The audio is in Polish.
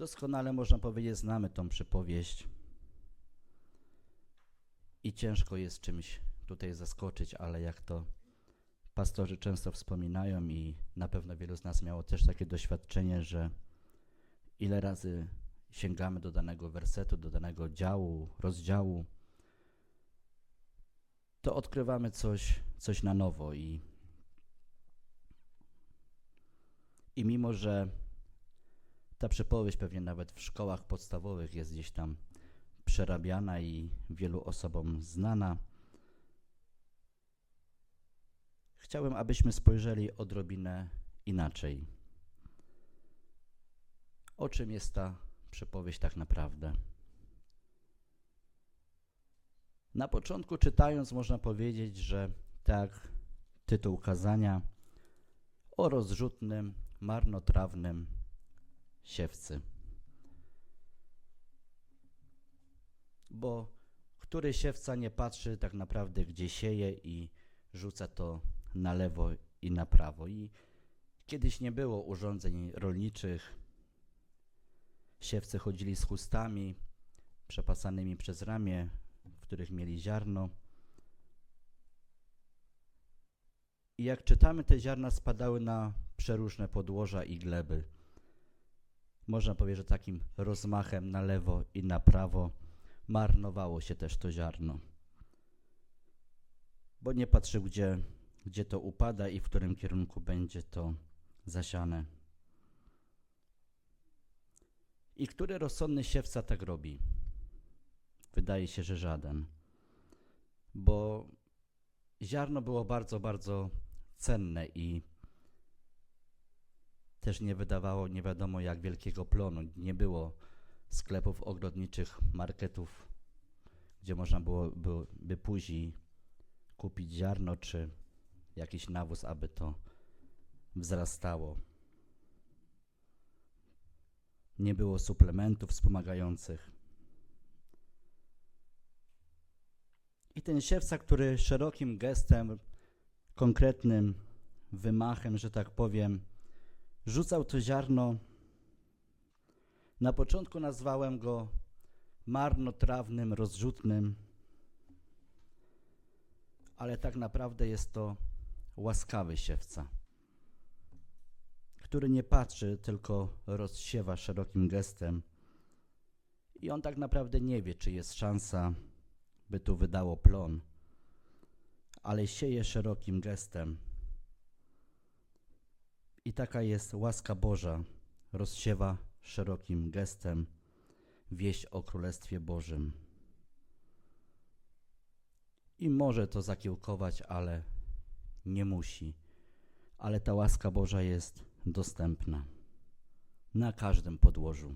Doskonale można powiedzieć, znamy tą przypowieść. I ciężko jest czymś tutaj zaskoczyć, ale jak to pastorzy często wspominają i na pewno wielu z nas miało też takie doświadczenie, że ile razy sięgamy do danego wersetu, do danego działu, rozdziału, to odkrywamy coś, coś na nowo i, i mimo, że ta przypowieść pewnie nawet w szkołach podstawowych jest gdzieś tam przerabiana i wielu osobom znana, chciałbym, abyśmy spojrzeli odrobinę inaczej. O czym jest ta przypowieść tak naprawdę? Na początku czytając można powiedzieć, że tak tytuł kazania o rozrzutnym, marnotrawnym siewcy. Bo który siewca nie patrzy tak naprawdę gdzie sieje i rzuca to na lewo i na prawo. I kiedyś nie było urządzeń rolniczych. Siewcy chodzili z chustami przepasanymi przez ramię, w których mieli ziarno. I jak czytamy, te ziarna spadały na przeróżne podłoża i gleby. Można powiedzieć, że takim rozmachem na lewo i na prawo marnowało się też to ziarno. Bo nie patrzył, gdzie, gdzie to upada i w którym kierunku będzie to zasiane. I który rozsądny siewca tak robi? Wydaje się, że żaden. Bo ziarno było bardzo, bardzo cenne i też nie wydawało nie wiadomo jak wielkiego plonu. Nie było sklepów ogrodniczych, marketów, gdzie można było by, by później kupić ziarno czy jakiś nawóz, aby to wzrastało. Nie było suplementów wspomagających. I ten siewca, który szerokim gestem, konkretnym wymachem, że tak powiem, rzucał to ziarno, na początku nazwałem go marnotrawnym, rozrzutnym, ale tak naprawdę jest to łaskawy siewca, który nie patrzy, tylko rozsiewa szerokim gestem. I on tak naprawdę nie wie, czy jest szansa, by tu wydało plon, ale sieje szerokim gestem. I taka jest łaska Boża, rozsiewa szerokim gestem wieść o Królestwie Bożym. I może to zakiełkować, ale nie musi. Ale ta łaska Boża jest dostępna na każdym podłożu.